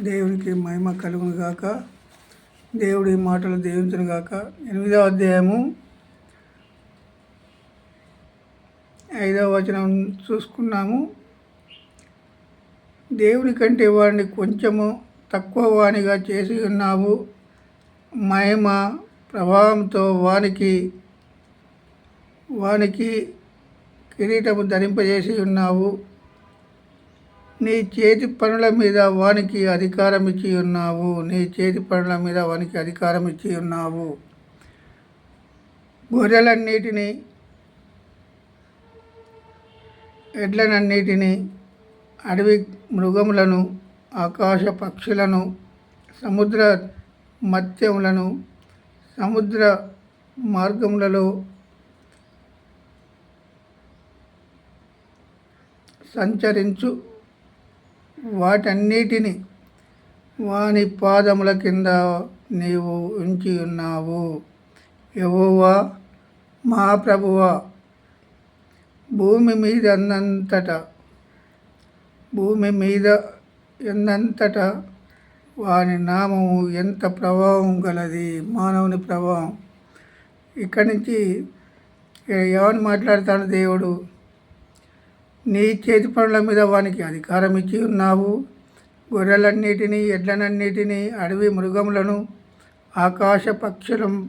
దేవునికి మహిమ కలుగును గాక. దేవుడి మాటలు దీవించును గాక. ఎనిమిదవ అధ్యాయము. ఐదవ వచనం చూసుకున్నాము. దేవుని కంటే వాడిని కొంచెము తక్కువ వాణిగా చేసి ఉన్నావు. మహిమ ప్రభావంతో వానికి వానికి కిరీటము ధరింపజేసి ఉన్నావు. నీ చేతి పనుల మీద వానికి అధికారం ఇచ్చి ఉన్నావు. నీ చేతి పనుల మీద వానికి అధికారం ఇచ్చి ఉన్నావు. గొర్రెలన్నిటినీ ఎడ్లనన్నిటినీ అడవి మృగములను ఆకాశ పక్షులను సముద్ర మత్స్యములను సముద్ర మార్గములలో సంచరించు వాటన్నిటిని వాని పాదముల కింద నీవు ఉంచి ఉన్నావు. యహోవా మా ప్రభువా భూమి మీద అన్నంతట భూమి మీద ఎన్నంతట వాని నామము ఎంత ప్రభావం గలది? మానవుని ప్రభావం. ఇక్కడి నుంచి ఎవరిని మాట్లాడతాడు దేవుడు. నీ చేతి పనుల మీద వానికి అధికారం ఇచ్చి ఉన్నావు. గొర్రెలన్నిటినీ ఎడ్లనన్నిటినీ అడవి మృగములను ఆకాశ పక్షుల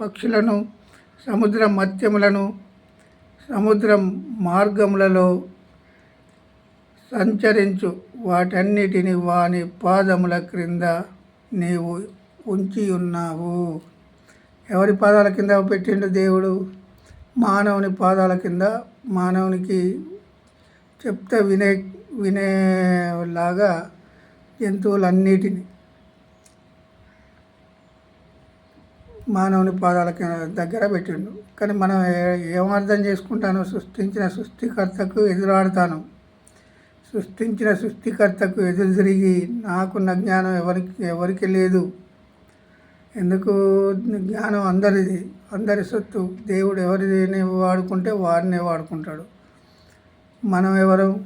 పక్షులను సముద్ర మత్స్యములను సముద్రం మార్గములలో సంచరించు. వాటన్నిటిని వాని పాదముల క్రింద నీవు ఉంచి ఉన్నావు. ఎవరి పాదాల కింద పెట్టిండు దేవుడు? మానవుని పాదాల కింద మానవునికి చెప్తే వినే వినేలాగా జంతువులన్నిటిని మానవుని పాదాల దగ్గర పెట్టిండు. కానీ మనం ఏమర్థం ఏం అర్థం చేసుకుంటాను సృష్టించిన సృష్టికర్తకు ఎదురాడతాను. సృష్టించిన సృష్టికర్తకు ఎదురు తిరిగి నాకున్న జ్ఞానం ఎవరికి ఎవరికి లేదు. ఎందుకు? జ్ఞానం అందరిది. అందరి సొత్తు దేవుడు ఎవరిని వాడుకుంటే వారినే వాడుకుంటాడు. మనం ఎవరు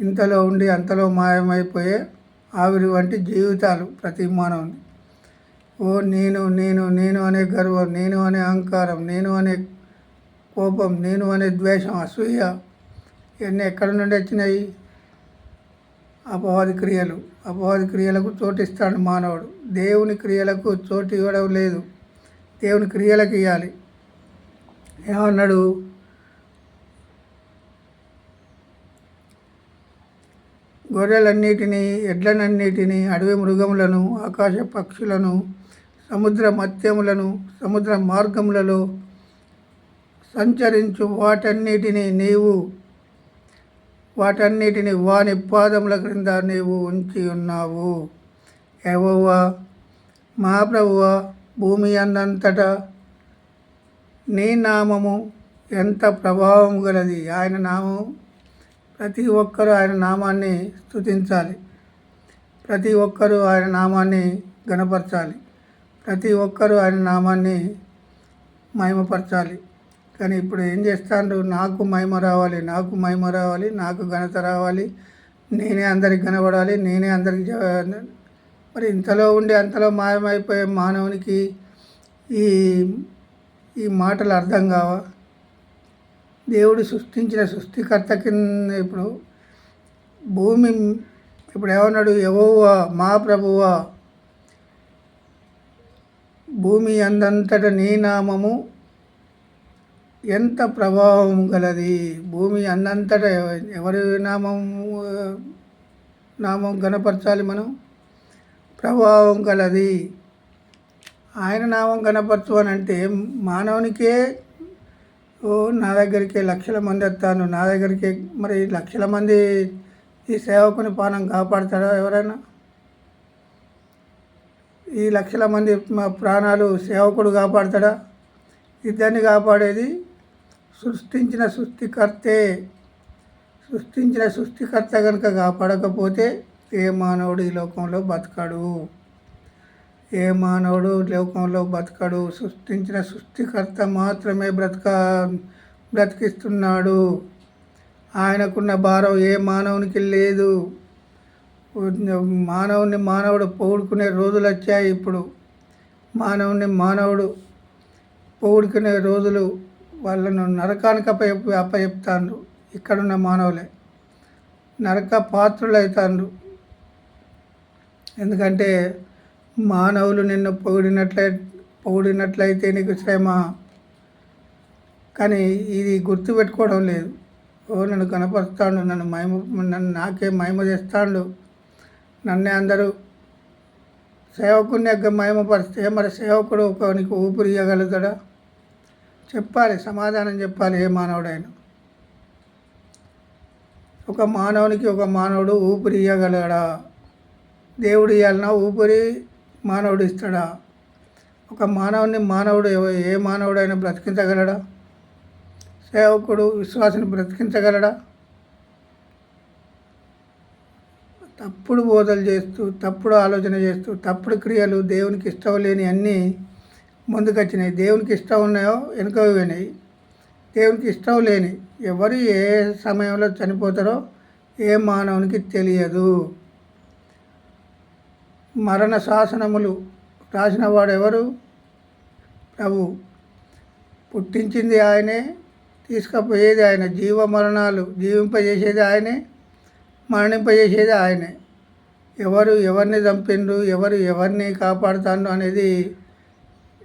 ఇంతలో ఉండి అంతలో మాయమైపోయే ఆవిరి వంటి జీవితాలు ప్రతి మానవుని. ఓ నేను నేను నేను అనే గర్వం నేను అనే అహంకారం నేను అనే కోపం నేను అనే ద్వేషం అసూయ ఇవన్నీ ఎక్కడి నుండి వచ్చినాయి? అపవాది క్రియలు. అపవాది క్రియలకు చోటిస్తాడు మానవుడు. దేవుని క్రియలకు చోటు ఇవ్వడం లేదు. దేవుని క్రియలకు ఇవ్వాలి ఏమన్నాడు? గొర్రెలన్నిటినీ ఎడ్లనన్నిటినీ అడవి మృగములను ఆకాశ పక్షులను సముద్ర మత్యములను సముద్ర మార్గములలో సంచరించు వాటన్నిటిని నీవు వాటన్నిటిని వాని పాదముల క్రింద నీవు ఉంచి ఉన్నావు. యెహోవా మహాప్రభువ భూమి అన్నంతటా నీ నామము ఎంత ప్రభావం గలది? ఆయన నామం ప్రతి ఒక్కరూ ఆయన నామాన్ని స్తుతించాలి. ప్రతి ఒక్కరూ ఆయన నామాన్ని గణపరచాలి ప్రతి ఒక్కరూ ఆయన నామాన్ని మహిమపరచాలి. కానీ ఇప్పుడు ఏం చేస్తాడు నాకు మహిమ రావాలి నాకు మహిమ రావాలి నాకు ఘనత రావాలి. నేనే అందరికి కనబడాలి నేనే అందరికి మరి ఇంతలో ఉండి అంతలో మాయమైపోయే మానవునికి ఈ ఈ మాటలు అర్థం కావా? దేవుడు సృష్టించిన సృష్టికర్త కింద ఇప్పుడు భూమి ఇప్పుడు ఏమన్నాడు? యెహోవా మా ప్రభువా భూమి అందంతట నీ నామము ఎంత ప్రభావం గలది? భూమి అందంతట ఎవరి నామం నామం గణపరచాలి మనం? ప్రభావం గలది. ఆయన నామం గణపరచు అని అంటే మానవునికే నా దగ్గరికి లక్షల మంది వస్తాను నా దగ్గరికి మరి లక్షల మంది ఈ సేవకుని పానం కాపాడతాడా ఎవరైనా? ఈ లక్షల మంది మా ప్రాణాలు సేవకుడు కాపాడతాడా? ఇద్దరిని కాపాడేది సృష్టించిన సృష్టికర్తే. సృష్టించిన సృష్టికర్త కనుక కాపాడకపోతే ఏ మానవుడు ఈ లోకంలో బతకడు? ఏ మానవుడు లోకంలో బతకడు? సృష్టించిన సృష్టికర్త మాత్రమే బ్రతక బ్రతికిస్తున్నాడు. ఆయనకున్న భారం ఏ మానవునికి లేదు. మానవుని మానవుడు పొగుడుకునే రోజులు వచ్చాయి ఇప్పుడు. మానవుని మానవుడు పొగుడుకునే రోజులు వాళ్ళను నరకానికి అప్ప అప్పచెప్తాండ్రు. ఇక్కడున్న మానవులే నరక పాత్రులు అవుతాండ్రు ఎందుకంటే మానవులు నిన్ను పొగిడినట్లయి పొగిడినట్లయితే నీకు శ్రమ. కానీ ఇది గుర్తుపెట్టుకోవడం లేదు. ఓ నన్ను కనపరుస్తాడు నన్ను మహిమ నన్ను నాకే మహిమ చేస్తాడు. నన్నే అందరూ సేవకుని యొక్క మహిమపరిస్తే మరి సేవకుడు ఒకనికి ఊపిరి ఇవ్వగలుగుతాడా చెప్పాలి సమాధానం చెప్పాలి ఏ మానవుడైనా. ఒక మానవునికి ఒక మానవుడు ఊపిరి ఇవ్వగలడా దేవుడు ఇవ్వాలన్నా ఊపిరి మానవుడు ఇస్తాడా? ఒక మానవుని మానవుడు ఏ మానవుడైనా బ్రతికించగలడా? సేవకుడు విశ్వాసిని బ్రతికించగలడా? తప్పుడు బోధలు చేస్తూ తప్పుడు ఆలోచన చేస్తూ తప్పుడు క్రియలు దేవునికి ఇష్టం లేని అన్నీ ముందుకొచ్చినాయి. దేవునికి ఇష్టం ఉన్నాయో వెనుక పోయినాయి. దేవునికి ఇష్టం లేని ఎవరు ఏ సమయంలో చనిపోతారో ఏ మానవునికి తెలియదు. మరణ శాసనములు రాసిన ఎవరు ప్రభు. పుట్టించింది ఆయనే తీసుకుపోయేది ఆయన. జీవ మరణాలు జీవింపజేసేది ఆయనే మరణింపజేసేది ఆయనే. ఎవరు ఎవరిని చంపిండ్రు ఎవరు ఎవరిని కాపాడుతాండ్రు అనేది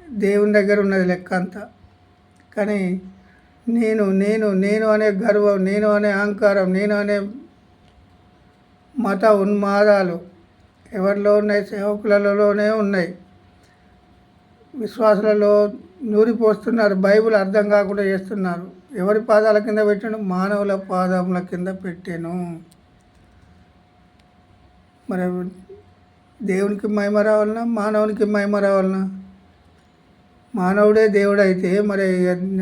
దేవుని దగ్గర ఉన్నది లెక్క అంతా కానీ నేను నేను నేను అనే గర్వం నేను అనే అహంకారం నేను అనే మత ఉన్మాదాలు ఎవరిలో ఉన్నాయి సేవకులలోనే ఉన్నాయి. విశ్వాసులలో నూరిపోస్తున్నారు. బైబిల్ అర్థం కాకుండా చేస్తున్నారు. ఎవరి పాదాల కింద పెట్టాను మానవుల పాదముల కింద పెట్టాను. మరి దేవునికి మహిమ రావాలన్నా మానవునికి మహిమ రావాలన్నా మానవుడే దేవుడైతే మరి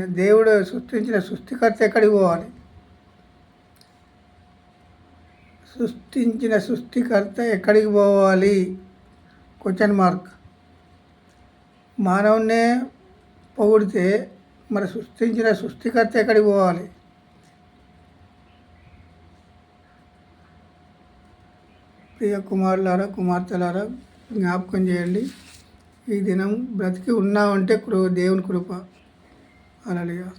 దేవుడు సృష్టించిన సృష్టికర్త ఎక్కడికి పోవాలి? సృష్టించిన సృష్టికర్త ఎక్కడికి పోవాలి? క్వశ్చన్ మార్క్ మానవునే పొగిడితే మరి సృష్టించిన సృష్టికర్త ఎక్కడికి పోవాలి? ప్రియ కుమారులారా కుమార్తెలారా జ్ఞాపకం చేయండి. ఈ దినం బ్రతికి ఉన్నామంటే కృ దేవుని కృప. అలలిగా